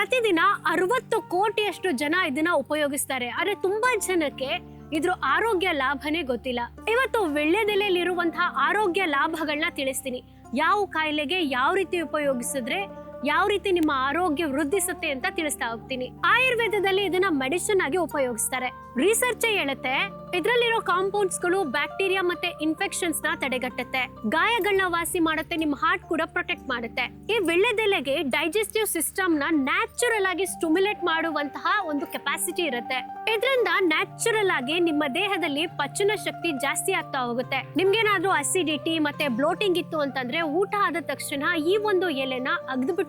ಪ್ರತಿದಿನ ಅರವತ್ತು ಕೋಟಿಯಷ್ಟು ಜನ ಇದನ್ನ ಉಪಯೋಗಿಸ್ತಾರೆ. ಆದ್ರೆ ತುಂಬಾ ಜನಕ್ಕೆ ಇದ್ರ ಆರೋಗ್ಯ ಲಾಭನೇ ಗೊತ್ತಿಲ್ಲ. ಇವತ್ತು ವಿಳ್ಯದೆಲೆಯಲ್ಲಿರುವಂತಹ ಆರೋಗ್ಯ ಲಾಭಗಳನ್ನ ತಿಳಿಸ್ತೀನಿ. ಯಾವ ಕಾಯಿಲೆಗೆ ಯಾವ ರೀತಿ ಉಪಯೋಗಿಸಿದ್ರೆ ಯಾವ ರೀತಿ ನಿಮ್ಮ ಆರೋಗ್ಯ ವೃದ್ಧಿಸುತ್ತೆ ಅಂತ ತಿಳಿಸ್ತಾ ಹೋಗ್ತೀನಿ. ಆಯುರ್ವೇದದಲ್ಲಿ ಇದನ್ನ ಮೆಡಿಸಿನ್ ಆಗಿ ಉಪಯೋಗಿಸ್ತಾರೆ. ರಿಸರ್ಚ್ ಹೇಳುತ್ತೆ, ಇದ್ರಲ್ಲಿರೋ ಕಾಂಪೌಂಡ್ಸ್ಗಳು ಬ್ಯಾಕ್ಟೀರಿಯಾ ಮತ್ತೆ ಇನ್ಫೆಕ್ಷನ್ಸ್ನ ತಡೆಗಟ್ಟುತ್ತೆ. ಗಾಯಗಳನ್ನ ವಾಸಿ ಮಾಡುತ್ತೆ ನಿಮ್ಮ ಹಾರ್ಟ್ ಕೂಡ ಪ್ರೊಟೆಕ್ಟ್ ಮಾಡುತ್ತೆ. ಈ ವಿಳ್ಳೆದೆಲೆಗೆ ಡೈಜೆಸ್ಟಿವ್ ಸಿಸ್ಟಮ್ನ ನ್ಯಾಚುರಲ್ ಆಗಿ ಸ್ಟಿಮ್ಯುಲೇಟ್ ಮಾಡುವಂತಹ ಒಂದು ಕೆಪಾಸಿಟಿ ಇರುತ್ತೆ. ಇದರಿಂದ ನ್ಯಾಚುರಲ್ ಆಗಿ ನಿಮ್ಮ ದೇಹದಲ್ಲಿ ಪಚನ ಶಕ್ತಿ ಜಾಸ್ತಿ ಆಗ್ತಾ ಹೋಗುತ್ತೆ. ನಿಮ್ಗೇನಾದ್ರೂ ಅಸಿಡಿಟಿ ಮತ್ತೆ ಬ್ಲೋಟಿಂಗ್ ಇತ್ತು ಅಂತಂದ್ರೆ ಊಟ ಆದ ತಕ್ಷಣ ಈ ಒಂದು ಎಲೆನ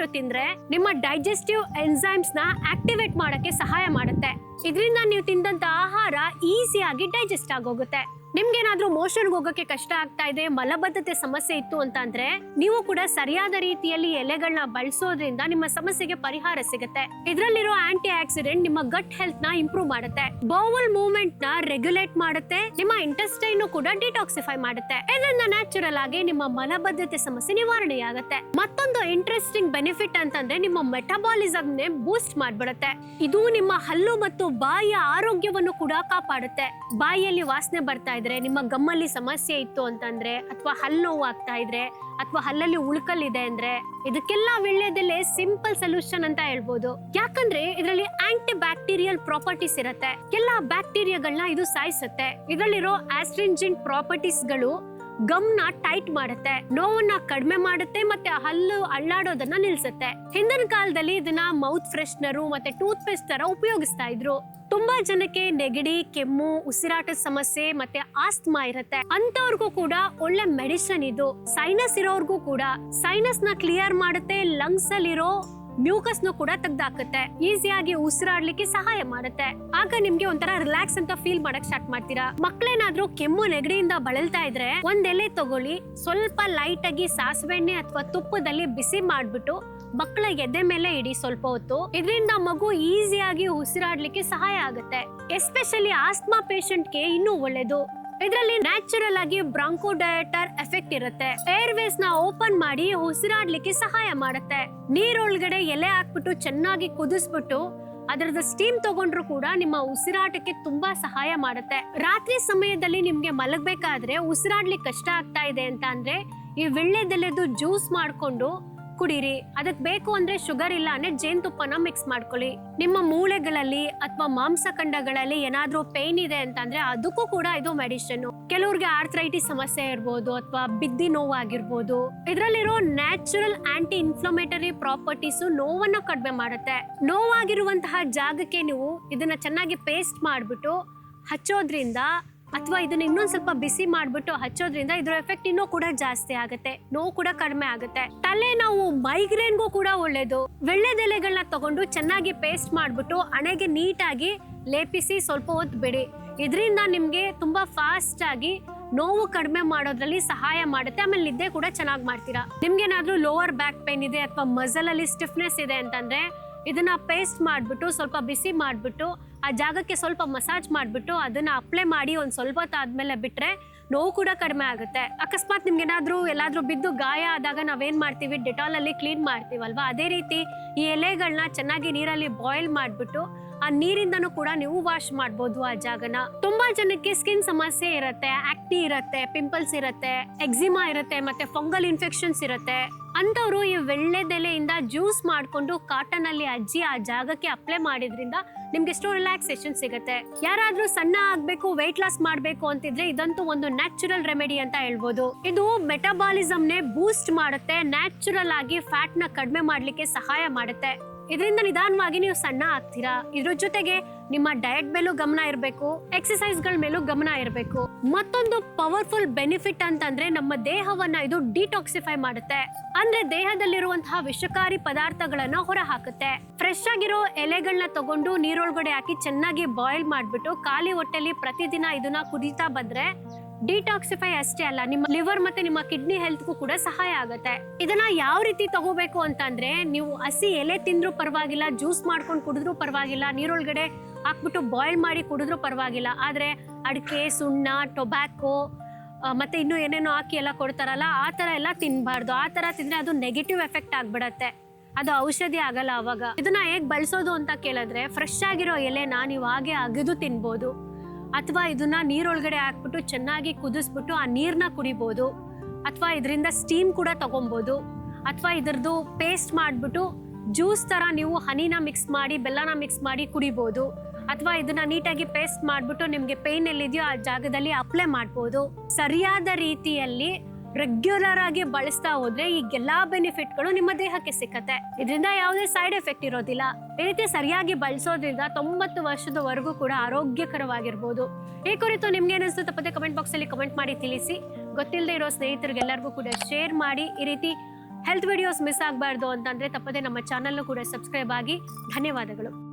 ತಿಂದ್ರೆ ನಿಮ್ಮ ಡೈಜೆಸ್ಟಿವ್ ಎನ್ಸೈಮ್ಸ್ನ ಆಕ್ಟಿವೇಟ್ ಮಾಡಕ್ಕೆ ಸಹಾಯ ಮಾಡುತ್ತೆ. ಇದರಿಂದ ನೀವು ತಿಂದಂತ ಆಹಾರ ಈಸಿಯಾಗಿ ಡೈಜೆಸ್ಟ್ ಆಗೋಗುತ್ತೆ. ನಿಮ್ಗೇನಾದ್ರೂ ಮೋಷನ್ ಹೋಗಕ್ಕೆ ಕಷ್ಟ ಆಗ್ತಾ ಇದೆ, ಮಲಬದ್ಧತೆ ಸಮಸ್ಯೆ ಇತ್ತು ಅಂತ ಅಂದ್ರೆ ನೀವು ಕೂಡ ಸರಿಯಾದ ರೀತಿಯಲ್ಲಿ ಎಲೆಗಳನ್ನ ಬಳಸೋದ್ರಿಂದ ನಿಮ್ಮ ಸಮಸ್ಯೆಗೆ ಪರಿಹಾರ ಸಿಗುತ್ತೆ. ಇದರಲ್ಲಿರೋ ಆಂಟಿ ಆಕ್ಸಿಡೆಂಟ್ ನಿಮ್ಮ ಗಟ್ ಹೆಲ್ತ್ನ ಇಂಪ್ರೂವ್ ಮಾಡುತ್ತೆ. ಬೌವಲ್ ಮೂವ್ಮೆಂಟ್ನ ರೆಗ್ಯುಲೇಟ್ ಮಾಡುತ್ತೆ, ನಿಮ್ಮ ಇಂಟೆಸ್ಟೈನ್ ಕೂಡ ಡಿಟಾಕ್ಸಿಫೈ ಮಾಡುತ್ತೆ. ಇದರಿಂದ ನ್ಯಾಚುರಲ್ ಆಗಿ ನಿಮ್ಮ ಮಲಬದ್ಧತೆ ಸಮಸ್ಯೆ ನಿವಾರಣೆಯಾಗುತ್ತೆ. ಮತ್ತೊಂದು ಇಂಟ್ರೆಸ್ಟಿಂಗ್ ಬೆನಿಫಿಟ್ ಅಂತಂದ್ರೆ ನಿಮ್ಮ ಮೆಟಬಾಲಿಸಮ್ ನೇ ಬೂಸ್ಟ್ ಮಾಡ್ಬಿಡುತ್ತೆ. ಇದು ನಿಮ್ಮ ಹಲ್ಲು ಮತ್ತು ಬಾಯಿಯ ಆರೋಗ್ಯವನ್ನು ಕೂಡ ಕಾಪಾಡುತ್ತೆ. ಬಾಯಿಯಲ್ಲಿ ವಾಸನೆ ಬರ್ತಾ ಇದ್ರೆ, ನಿಮ್ಮ ಗಮ್ಮಲ್ಲಿ ಸಮಸ್ಯೆ ಇತ್ತು ಅಂತಂದ್ರೆ, ಅಥವಾ ಹಲ್ಲು ನೋವು ಆಗ್ತಾ ಇದ್ರೆ, ಅಥವಾ ಹಲ್ಲಲ್ಲಿ ಉಳ್ಕಲ್ ಇದೆ ಅಂದ್ರೆ, ಇದಕ್ಕೆಲ್ಲ ವಿಳ್ಯದಲ್ಲೇ ಸಿಂಪಲ್ ಸೊಲ್ಯೂಷನ್ ಅಂತ ಹೇಳ್ಬೋದು. ಯಾಕಂದ್ರೆ, ಇದರಲ್ಲಿ ಆಂಟಿ ಬ್ಯಾಕ್ಟೀರಿಯಲ್ ಪ್ರಾಪರ್ಟೀಸ್ ಇರುತ್ತೆ. ಎಲ್ಲಾ ಬ್ಯಾಕ್ಟೀರಿಯಾಗಳನ್ನ ಇದು ಸಾಯಿಸುತ್ತೆ. ಇದರಲ್ಲಿರೋ ಆಸ್ಟ್ರಿಂಜೆಂಟ್ ಪ್ರಾಪರ್ಟೀಸ್ಗಳು ಗಮ್ನ ಟೈಟ್ ಮಾಡುತ್ತೆ. ನೋವನ್ನ ಕಡಿಮೆ ಮಾಡುತ್ತೆ ಮತ್ತೆ ಹಲ್ಲು ಅಳ್ಳಾಡೋದನ್ನ ನಿಲ್ಸುತ್ತೆ. ಹಿಂದಿನ ಕಾಲದಲ್ಲಿ ಇದನ್ನ ಮೌತ್ ಫ್ರೆಶ್ನರು ಮತ್ತೆ ಟೂತ್ ಪೇಸ್ಟ್ ತರ ಉಪಯೋಗಿಸ್ತಾ ಇದ್ರು. ತುಂಬಾ ಜನಕ್ಕೆ ನೆಗಡಿ, ಕೆಮ್ಮು ಉಸಿರಾಟದ ಸಮಸ್ಯೆ ಮತ್ತೆ ಆಸ್ತಮಾ ಇರುತ್ತೆ. ಅಂತವ್ರಿಗೂ ಕೂಡ ಒಳ್ಳೆ ಮೆಡಿಸಿನ್ ಇದು. ಸೈನಸ್ ಇರೋರ್ಗೂ ಕೂಡ. ಸೈನಸ್ನ ಕ್ಲಿಯರ್ ಮಾಡುತ್ತೆ ಲಂಗ್ಸ್ ಅಲ್ಲಿರೋ ಮ್ಯೂಕಸ್ ನು ಕೂಡ ತೆಗ್ದಾಕತ್ತೆ. ಈಸಿಯಾಗಿ ಉಸಿರಾಡ್ಲಿಕ್ಕೆ ಸಹಾಯ ಮಾಡುತ್ತೆ. ಆಗ ನಿಮ್ಗೆ ಒಂಥರ ರಿಲ್ಯಾಕ್ಸ್ ಅಂತ ಫೀಲ್ ಮಾಡಕ್ ಸ್ಟಾರ್ಟ್ ಮಾಡ್ತೀರಾ. ಮಕ್ಳೇನಾದ್ರೂ ಕೆಮ್ಮು, ನೆಗಡಿಯಿಂದ ಬಳಲ್ತಾ ಇದ್ರೆ ಒಂದೆಲೆ ತಗೊಳ್ಳಿ. ಸ್ವಲ್ಪ ಲೈಟ್ ಆಗಿ ಸಾಸಿವೆ ಎಣ್ಣೆ ಅಥವಾ ತುಪ್ಪದಲ್ಲಿ ಬಿಸಿ ಮಾಡ್ಬಿಟ್ಟು ಮಕ್ಕಳ ಎದೆ ಮೇಲೆ ಇಡಿ ಸ್ವಲ್ಪ ಹೊತ್ತು. ಇದರಿಂದ ಮಗು ಈಸಿಯಾಗಿ ಉಸಿರಾಡ್ಲಿಕ್ಕೆ ಸಹಾಯ ಆಗುತ್ತೆ. ಎಸ್ಪೆಷಲಿ ಆಸ್ಮಾ ಪೇಷಂಟ್ಗೆ ಇನ್ನೂ ಒಳ್ಳೇದು. ಇದರಲ್ಲಿ ನ್ಯಾಚುರಲ್ ಆಗಿ ಬ್ರಾಂಕೋಡಯಟರ್ ಎಫೆಕ್ಟ್ ಇರುತ್ತೆ. ಏರ್ವೇಸ್ನ ಓಪನ್ ಮಾಡಿ ಉಸಿರಾಡ್ಲಿಕ್ಕೆ ಸಹಾಯ ಮಾಡುತ್ತೆ. ನೀರೊಳಗಡೆ ಎಲೆ ಹಾಕ್ಬಿಟ್ಟು ಚೆನ್ನಾಗಿ ಕುದಿಸ್ಬಿಟ್ಟು ಅದರದ ಸ್ಟೀಮ್ ತಗೊಂಡ್ರು ಕೂಡ ನಿಮ್ಮ ಉಸಿರಾಟಕ್ಕೆ ತುಂಬಾ ಸಹಾಯ ಮಾಡುತ್ತೆ. ರಾತ್ರಿ ಸಮಯದಲ್ಲಿ ನಿಮ್ಗೆ ಮಲಗಬೇಕಾದ್ರೆ ಉಸಿರಾಡ್ಲಿಕ್ಕೆ ಕಷ್ಟ ಆಗ್ತಾ ಇದೆ ಅಂತ ಅಂದ್ರೆ ಈ ವಿಳ್ಳೆದೆಲೆದು ಜ್ಯೂಸ್ ಮಾಡ್ಕೊಂಡು ಕುಡೀರಿ. ಅದಕ್ ಬೇಕು ಅಂದ್ರೆ ಶುಗರ್ ಇಲ್ಲ ಅಂದ್ರೆ ಜೇನುತುಪ್ಪನ ಮಿಕ್ಸ್ ಮಾಡ್ಕೊಳ್ಳಿ. ನಿಮ್ಮ ಮೂಳೆಗಳಲ್ಲಿ ಅಥವಾ ಮಾಂಸಖಂಡಗಳಲ್ಲಿ ಏನಾದ್ರೂ ಪೇನ್ ಇದೆ ಅಂತಂದ್ರೆ ಅದಕ್ಕೂ ಕೂಡ ಇದು ಮೆಡಿಸಿನ್ ಕೆಲವ್ರಿಗೆ ಆರ್ಥ್ರೈಟಿಸ್ ಸಮಸ್ಯೆ ಇರ್ಬೋದು ಅಥವಾ ಬಿದ್ದಿ ನೋವು ಆಗಿರ್ಬೋದು ಇದರಲ್ಲಿರೋ ನ್ಯಾಚುರಲ್ ಆಂಟಿ ಇನ್ಫ್ಲಮೇಟರಿ ಪ್ರಾಪರ್ಟೀಸ್ ನೋವನ್ನ ಕಡಿಮೆ ಮಾಡುತ್ತೆ. ನೋವಾಗಿರುವಂತಹ ಜಾಗಕ್ಕೆ ನೀವು ಇದನ್ನ ಚೆನ್ನಾಗಿ ಪೇಸ್ಟ್ ಮಾಡಿಬಿಟ್ಟು ಹಚ್ಚೋದ್ರಿಂದ ಅಥವಾ ಇದನ್ನ ಇನ್ನೊಂದ್ ಸ್ವಲ್ಪ ಬಿಸಿ ಮಾಡ್ಬಿಟ್ಟು ಹಚ್ಚೋದ್ರಿಂದ ಇದ್ರ ಎಫೆಕ್ಟ್ ಇನ್ನೂ ಕೂಡ ಜಾಸ್ತಿ ಆಗುತ್ತೆ. ನೋವು ಕೂಡ ಕಡಿಮೆ ಆಗುತ್ತೆ. ತಲೆ ನಾವು ಮೈಗ್ರೇನ್ಗೂ ಕೂಡ ಒಳ್ಳೇದು. ವಿಳ್ಳೆದೆಲೆಗಳನ್ನ ತಗೊಂಡು ಚೆನ್ನಾಗಿ ಪೇಸ್ಟ್ ಮಾಡ್ಬಿಟ್ಟು ಹಣೆಗೆ ನೀಟಾಗಿ ಲೇಪಿಸಿ ಸ್ವಲ್ಪ ಹೊತ್ತು ಬಿಡಿ. ಇದರಿಂದ ನಿಮ್ಗೆ ತುಂಬಾ ಫಾಸ್ಟ್ ಆಗಿ ನೋವು ಕಡಿಮೆ ಮಾಡೋದ್ರಲ್ಲಿ ಸಹಾಯ ಮಾಡುತ್ತೆ. ಆಮೇಲೆ ನಿದ್ದೆ ಕೂಡ ಚೆನ್ನಾಗಿ ಮಾಡ್ತೀರಾ. ನಿಮ್ಗೇನಾದ್ರೂ ಲೋವರ್ ಬ್ಯಾಕ್ ಪೇನ್ ಇದೆ ಅಥವಾ ಮಸಲ್ ಅಲ್ಲಿ ಸ್ಟಿಫ್ನೆಸ್ ಇದೆ ಅಂತಂದ್ರೆ ಇದನ್ನ ಪೇಸ್ಟ್ ಮಾಡ್ಬಿಟ್ಟು ಸ್ವಲ್ಪ ಬಿಸಿ ಮಾಡ್ಬಿಟ್ಟು ಆ ಜಾಗಕ್ಕೆ ಸ್ವಲ್ಪ ಮಸಾಜ್ ಮಾಡಿಬಿಟ್ಟು ಅದನ್ನು ಅಪ್ಲೈ ಮಾಡಿ ಒಂದು ಸ್ವಲ್ಪ ಆದಮೇಲೆ ಬಿಟ್ಟರೆ ನೋವು ಕೂಡ ಕಡಿಮೆ ಆಗುತ್ತೆ. ಅಕಸ್ಮಾತ್ ನಿಮ್ಗೆ ಏನಾದರೂ ಎಲ್ಲಾದರೂ ಬಿದ್ದು ಗಾಯ ಆದಾಗ ನಾವೇನು ಮಾಡ್ತೀವಿ? ಡೆಟಾಲಲ್ಲಿ ಕ್ಲೀನ್ ಮಾಡ್ತೀವಲ್ವಾ? ಅದೇ ರೀತಿ ಈ ಎಲೆಗಳನ್ನ ಚೆನ್ನಾಗಿ ನೀರಲ್ಲಿ ಬಾಯ್ಲ್ ಮಾಡಿಬಿಟ್ಟು ಆ ನೀರಿಂದನೂ ಕೂಡ ನೀವು ವಾಶ್ ಮಾಡ್ಬೋದು ಆ ಜಾಗನ. ತುಂಬಾ ಜನಕ್ಕೆ ಸ್ಕಿನ್ ಸಮಸ್ಯೆ ಇರುತ್ತೆ ಆಕ್ಟಿ ಇರುತ್ತೆ ಪಿಂಪಲ್ಸ್ ಇರುತ್ತೆ ಎಕ್ಸಿಮಾ ಇರುತ್ತೆ, ಮತ್ತೆ ಫಂಗಲ್ ಇನ್ಫೆಕ್ಷನ್ಸ್ ಇರುತ್ತೆ. ಅಂತವ್ರು ಈ ವೆಳ್ಳೆದೆಲೆಯಿಂದ ಜ್ಯೂಸ್ ಮಾಡ್ಕೊಂಡು ಕಾಟನ್ ಅಲ್ಲಿ ಅಜ್ಜಿ ಆ ಜಾಗಕ್ಕೆ ಅಪ್ಲೈ ಮಾಡಿದ್ರಿಂದ ನಿಮ್ಗೆ ಎಷ್ಟೋ ರಿಲ್ಯಾಕ್ಸೇಷನ್ ಸಿಗುತ್ತೆ. ಯಾರಾದ್ರೂ ಸಣ್ಣ ಆಗ್ಬೇಕು ವೆಯ್ಟ್ ಲಾಸ್ ಮಾಡಬೇಕು ಅಂತಿದ್ರೆ ಇದಂತೂ ಒಂದು ನ್ಯಾಚುರಲ್ ರೆಮಿಡಿ ಅಂತ ಹೇಳ್ಬೋದು. ಇದು ಮೆಟಬಾಲಿಸಮ್ ನೇ ಬೂಸ್ಟ್ ಮಾಡುತ್ತೆ ನ್ಯಾಚುರಲ್ ಆಗಿ ಫ್ಯಾಟ್ನ ಕಡಿಮೆ ಮಾಡ್ಲಿಕ್ಕೆ ಸಹಾಯ ಮಾಡುತ್ತೆ. ಇದರಿಂದ ನಿಧಾನವಾಗಿ ನೀವು ಸಣ್ಣ ಆಗ್ತೀರಾ? ಇದ್ರ ಜೊತೆಗೆ ನಿಮ್ಮ ಡಯಟ್ ಮೇಲೂ ಗಮನ ಇರಬೇಕು ಎಕ್ಸಸೈಸ್ಗಳ ಮೇಲೂ ಗಮನ ಇರಬೇಕು. ಮತ್ತೊಂದು ಪವರ್ಫುಲ್ ಬೆನಿಫಿಟ್ ಅಂತಂದ್ರೆ ನಮ್ಮ ದೇಹವನ್ನ ಇದು ಡಿಟಾಕ್ಸಿಫೈ ಮಾಡುತ್ತೆ. ಅಂದ್ರೆ ದೇಹದಲ್ಲಿರುವಂತಹ ವಿಷಕಾರಿ ಪದಾರ್ಥಗಳನ್ನ ಹೊರ ಹಾಕುತ್ತೆ ಫ್ರೆಶ್ ಆಗಿರೋ ಎಲೆಗಳನ್ನ ತಗೊಂಡು ನೀರೊಳಗಡೆ ಹಾಕಿ ಚೆನ್ನಾಗಿ ಬಾಯ್ಲ್ ಮಾಡ್ಬಿಟ್ಟು ಖಾಲಿ ಹೊಟ್ಟೆಲಿ ಪ್ರತಿದಿನ ಇದನ್ನ ಕುದೀತಾ ಬಂದ್ರೆ ಡಿಟಾಕ್ಸಿಫೈ ಅಷ್ಟೇ ಅಲ್ಲ, ನಿಮ್ಮ ಲಿವರ್ ಮತ್ತೆ ನಿಮ್ಮ ಕಿಡ್ನಿ ಹೆಲ್ತ್ಗೂ ಕೂಡ ಸಹಾಯ ಆಗುತ್ತೆ. ಇದನ್ನ ಯಾವ ರೀತಿ ತಗೋಬೇಕು ಅಂತಂದ್ರೆ ನೀವು ಹಸಿ ಎಲೆ ತಿಂದ್ರೂ ಪರವಾಗಿಲ್ಲ ಜ್ಯೂಸ್ ಮಾಡ್ಕೊಂಡು ಕುಡಿದ್ರೂ ಪರವಾಗಿಲ್ಲ, ನೀರೊಳಗಡೆ ಹಾಕ್ಬಿಟ್ಟು ಬಾಯ್ಲ್ ಮಾಡಿ ಕುಡಿದ್ರೂ ಪರವಾಗಿಲ್ಲ. ಆದ್ರೆ ಅಡಿಕೆ, ಸುಣ್ಣ ಟೊಬ್ಯಾಕೋ ಮತ್ತೆ ಇನ್ನೂ ಏನೇನೋ ಹಾಕಿ ಎಲ್ಲ ಕೊಡ್ತಾರಲ್ಲ, ಆ ಥರ ಎಲ್ಲ ತಿನ್ನಬಾರ್ದು ಆ ಥರ ತಿಂದರೆ ಅದು ನೆಗೆಟಿವ್ ಎಫೆಕ್ಟ್ ಆಗ್ಬಿಡತ್ತೆ. ಅದು ಔಷಧಿ ಆಗಲ್ಲ ಅವಾಗ. ಇದನ್ನ ಹೇಗೆ ಬಳಸೋದು ಅಂತ ಕೇಳಿದ್ರೆ ಫ್ರೆಶ್ ಆಗಿರೋ ಎಲೆನ ನೀವು ಹಾಗೆ ಅಗೆದು ತಿನ್ಬೋದು. ಅಥವಾ ಇದನ್ನ ನೀರೊಳಗಡೆ ಹಾಕ್ಬಿಟ್ಟು ಚೆನ್ನಾಗಿ ಕುದಿಸ್ಬಿಟ್ಟು ಆ ನೀರನ್ನ ಕುಡಿಬೋದು, ಅಥವಾ ಇದರಿಂದ ಸ್ಟೀಮ್ ಕೂಡ ತಗೊಬೋದು, ಅಥವಾ ಇದ್ರದ್ದು ಪೇಸ್ಟ್ ಮಾಡಿಬಿಟ್ಟು ಜ್ಯೂಸ್ ತರ ನೀವು ಹನಿನ ಮಿಕ್ಸ್ ಮಾಡಿ, ಬೆಲ್ಲನ ಮಿಕ್ಸ್ ಮಾಡಿ ಕುಡಿಬೋದು, ಅಥವಾ ಇದನ್ನ ನೀಟಾಗಿ ಪೇಸ್ಟ್ ಮಾಡಿಬಿಟ್ಟು ನಿಮಗೆ ಪೇನ್ ಎಲ್ಲಿದೆಯೋ ಆ ಜಾಗದಲ್ಲಿ ಅಪ್ಲೈ ಮಾಡ್ಬೋದು. ಸರಿಯಾದ ರೀತಿಯಲ್ಲಿ ರೆಗ್ಯುಲರ್ ಆಗಿ ಬಳಸ್ತಾ ಹೋದ್ರೆ ಈ ಎಲ್ಲಾ ಬೆನಿಫಿಟ್ಗಳು ನಿಮ್ಮ ದೇಹಕ್ಕೆ ಸಿಕ್ಕತ್ತೆ. ಇದರಿಂದ ಯಾವುದೇ ಸೈಡ್ ಎಫೆಕ್ಟ್ ಇರೋದಿಲ್ಲ. ಈ ರೀತಿ ಸರಿಯಾಗಿ ಬಳಸೋದ್ರಿಂದ ತೊಂಬತ್ತು ವರ್ಷದವರೆಗೂ ಕೂಡ ಆರೋಗ್ಯಕರವಾಗಿರ್ಬೋದು. ಈ ಕುರಿತು ನಿಮ್ಗೆ ಏನಿಸ್ತು ತಪ್ಪದೆ ಕಮೆಂಟ್ ಬಾಕ್ಸ್ ಅಲ್ಲಿ ಕಮೆಂಟ್ ಮಾಡಿ ತಿಳಿಸಿ. ಗೊತ್ತಿಲ್ಲದೆ ಇರೋ ಸ್ನೇಹಿತರಿಗೆಲ್ಲರಿಗೂ ಕೂಡ ಶೇರ್ ಮಾಡಿ. ಈ ರೀತಿ ಹೆಲ್ತ್ ವಿಡಿಯೋಸ್ ಮಿಸ್ ಆಗಬಾರ್ದು ಅಂತಂದ್ರೆ ತಪ್ಪದೆ ನಮ್ಮ ಚಾನಲ್ನು ಕೂಡ ಸಬ್ಸ್ಕ್ರೈಬ್ ಆಗಿ. ಧನ್ಯವಾದಗಳು.